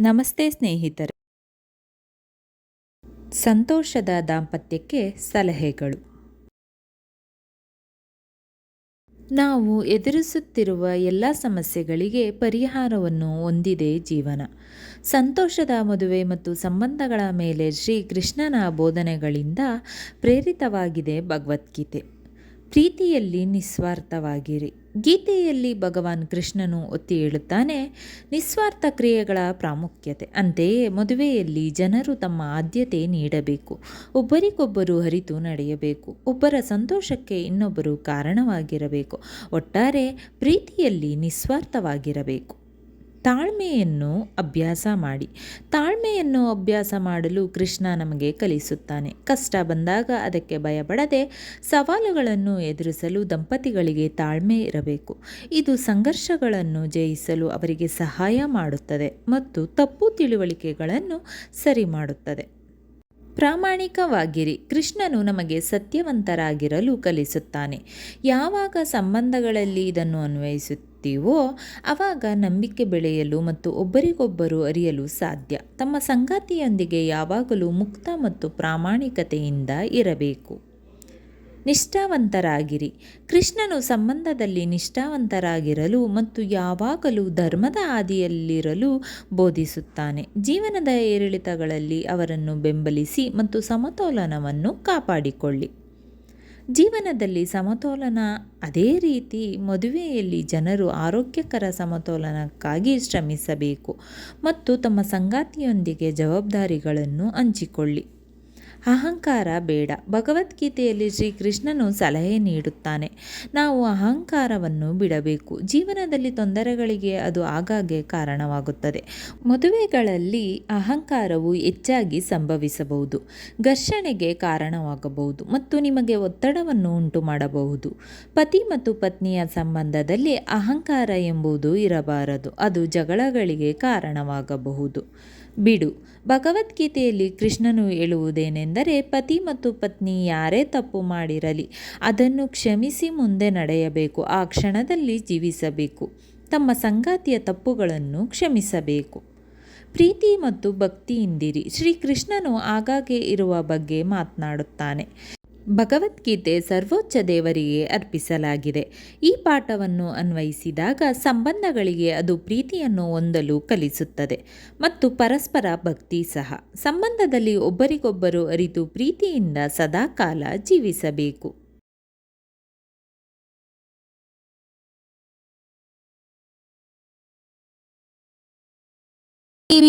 ನಮಸ್ತೆ ಸ್ನೇಹಿತರೆ. ಸಂತೋಷದ ದಾಂಪತ್ಯಕ್ಕೆ ಸಲಹೆಗಳು. ನಾವು ಎದುರಿಸುತ್ತಿರುವ ಎಲ್ಲ ಸಮಸ್ಯೆಗಳಿಗೆ ಪರಿಹಾರವನ್ನು ಹೊಂದಿದೆ ಜೀವನ. ಸಂತೋಷದ ಮದುವೆ ಮತ್ತು ಸಂಬಂಧಗಳ ಮೇಲೆ ಶ್ರೀ ಕೃಷ್ಣನ ಬೋಧನೆಗಳಿಂದ ಪ್ರೇರಿತವಾಗಿದೆ ಭಗವದ್ಗೀತೆ. ಪ್ರೀತಿಯಲ್ಲಿ ನಿಸ್ವಾರ್ಥವಾಗಿರಿ. ಗೀತೆಯಲ್ಲಿ ಭಗವಾನ್ ಕೃಷ್ಣನು ಒತ್ತಿ ಹೇಳುತ್ತಾನೆ, ನಿಸ್ವಾರ್ಥ ಕ್ರಿಯೆಗಳ ಪ್ರಾಮುಖ್ಯತೆ. ಅಂತೆಯೇ ಮದುವೆಯಲ್ಲಿ ಜನರು ತಮ್ಮ ಆದ್ಯತೆ ನೀಡಬೇಕು. ಒಬ್ಬರಿಗೊಬ್ಬರು ಹರಿತು ನಡೆಯಬೇಕು. ಒಬ್ಬರ ಸಂತೋಷಕ್ಕೆ ಇನ್ನೊಬ್ಬರು ಕಾರಣವಾಗಿರಬೇಕು. ಒಟ್ಟಾರೆ ಪ್ರೀತಿಯಲ್ಲಿ ನಿಸ್ವಾರ್ಥವಾಗಿರಬೇಕು. ತಾಳ್ಮೆಯನ್ನು ಅಭ್ಯಾಸ ಮಾಡಿ. ತಾಳ್ಮೆಯನ್ನು ಅಭ್ಯಾಸ ಮಾಡಲು ಕೃಷ್ಣ ನಮಗೆ ಕಲಿಸುತ್ತಾನೆ. ಕಷ್ಟ ಬಂದಾಗ ಅದಕ್ಕೆ ಭಯಪಡದೆ ಸವಾಲುಗಳನ್ನು ಎದುರಿಸಲು ದಂಪತಿಗಳಿಗೆ ತಾಳ್ಮೆ ಇರಬೇಕು. ಇದು ಸಂಘರ್ಷಗಳನ್ನು ಜಯಿಸಲು ಅವರಿಗೆ ಸಹಾಯ ಮಾಡುತ್ತದೆ ಮತ್ತು ತಪ್ಪು ತಿಳುವಳಿಕೆಗಳನ್ನು ಸರಿ ಮಾಡುತ್ತದೆ. ಪ್ರಾಮಾಣಿಕವಾಗಿರಿ. ಕೃಷ್ಣನು ನಮಗೆ ಸತ್ಯವಂತರಾಗಿರಲು ಕಲಿಸುತ್ತಾನೆ. ಯಾವಾಗ ಸಂಬಂಧಗಳಲ್ಲಿ ಇದನ್ನು ಅನ್ವಯಿಸುತ್ತೀವೋ ಆವಾಗ ನಂಬಿಕೆ ಬೆಳೆಯಲು ಮತ್ತು ಒಬ್ಬರಿಗೊಬ್ಬರು ಅರಿಯಲು ಸಾಧ್ಯ. ತಮ್ಮ ಸಂಗಾತಿಯೊಂದಿಗೆ ಯಾವಾಗಲೂ ಮುಕ್ತ ಮತ್ತು ಪ್ರಾಮಾಣಿಕತೆಯಿಂದ ಇರಬೇಕು. ನಿಷ್ಠಾವಂತರಾಗಿರಿ. ಕೃಷ್ಣನು ಸಂಬಂಧದಲ್ಲಿ ನಿಷ್ಠಾವಂತರಾಗಿರಲು ಮತ್ತು ಯಾವಾಗಲೂ ಧರ್ಮದ ಹಾದಿಯಲ್ಲಿರಲು ಬೋಧಿಸುತ್ತಾನೆ. ಜೀವನದ ಏರಿಳಿತಗಳಲ್ಲಿ ಅವರನ್ನು ಬೆಂಬಲಿಸಿ ಮತ್ತು ಸಮತೋಲನವನ್ನು ಕಾಪಾಡಿಕೊಳ್ಳಿ. ಜೀವನದಲ್ಲಿ ಸಮತೋಲನ ಅದೇ ರೀತಿ ಮದುವೆಯಲ್ಲಿ ಜನರು ಆರೋಗ್ಯಕರ ಸಮತೋಲನಕ್ಕಾಗಿ ಶ್ರಮಿಸಬೇಕು ಮತ್ತು ತಮ್ಮ ಸಂಗಾತಿಯೊಂದಿಗೆ ಜವಾಬ್ದಾರಿಗಳನ್ನು ಹಂಚಿಕೊಳ್ಳಿ. ಅಹಂಕಾರ ಬೇಡ. ಭಗವದ್ಗೀತೆಯಲ್ಲಿ ಶ್ರೀಕೃಷ್ಣನು ಸಲಹೆ ನೀಡುತ್ತಾನೆ. ನಾವು ಅಹಂಕಾರವನ್ನು ಬಿಡಬೇಕು. ಜೀವನದಲ್ಲಿ ತೊಂದರೆಗಳಿಗೆ ಅದು ಆಗಾಗ್ಗೆ ಕಾರಣವಾಗುತ್ತದೆ. ಮದುವೆಗಳಲ್ಲಿ ಅಹಂಕಾರವು ಹೆಚ್ಚಾಗಿ ಸಂಭವಿಸಬಹುದು. ಘರ್ಷಣೆಗೆ ಕಾರಣವಾಗಬಹುದು ಮತ್ತು ನಿಮಗೆ ಒತ್ತಡವನ್ನು ಉಂಟು ಮಾಡಬಹುದು ಪತಿ ಮತ್ತು ಪತ್ನಿಯ ಸಂಬಂಧದಲ್ಲಿ ಅಹಂಕಾರ ಎಂಬುದು ಇರಬಾರದು. ಅದು ಜಗಳಗಳಿಗೆ ಕಾರಣವಾಗಬಹುದು. ಬಿಡು. ಭಗವದ್ಗೀತೆಯಲ್ಲಿ ಕೃಷ್ಣನು ಹೇಳುವುದೇನೆಂದರೆ, ಪತಿ ಮತ್ತು ಪತ್ನಿ ಯಾರೇ ತಪ್ಪು ಮಾಡಿರಲಿ, ಅದನ್ನು ಕ್ಷಮಿಸಿ ಮುಂದೆ ನಡೆಯಬೇಕು, ಆ ಕ್ಷಣದಲ್ಲಿ ಜೀವಿಸಬೇಕು. ತಮ್ಮ ಸಂಗಾತಿಯ ತಪ್ಪುಗಳನ್ನು ಕ್ಷಮಿಸಬೇಕು. ಪ್ರೀತಿ ಮತ್ತು ಭಕ್ತಿಯಿಂದಿರಿ. ಶ್ರೀಕೃಷ್ಣನು ಆಗಾಗ್ಗೆ ಇರುವ ಬಗ್ಗೆ ಮಾತನಾಡುತ್ತಾನೆ. ಭಗವದ್ಗೀತೆ ಸರ್ವೋಚ್ಚ ದೇವರಿಗೆ ಅರ್ಪಿಸಲಾಗಿದೆ. ಈ ಪಾಠವನ್ನು ಅನ್ವಯಿಸಿದಾಗ ಸಂಬಂಧಗಳಿಗೆ ಅದು ಪ್ರೀತಿಯನ್ನು ಹೊಂದಲು ಕಲಿಸುತ್ತದೆ. ಮತ್ತು ಪರಸ್ಪರ ಭಕ್ತಿ ಸಹ. ಸಂಬಂಧದಲ್ಲಿ ಒಬ್ಬರಿಗೊಬ್ಬರು ಅರಿತು ಪ್ರೀತಿಯಿಂದ ಸದಾಕಾಲ ಜೀವಿಸಬೇಕು.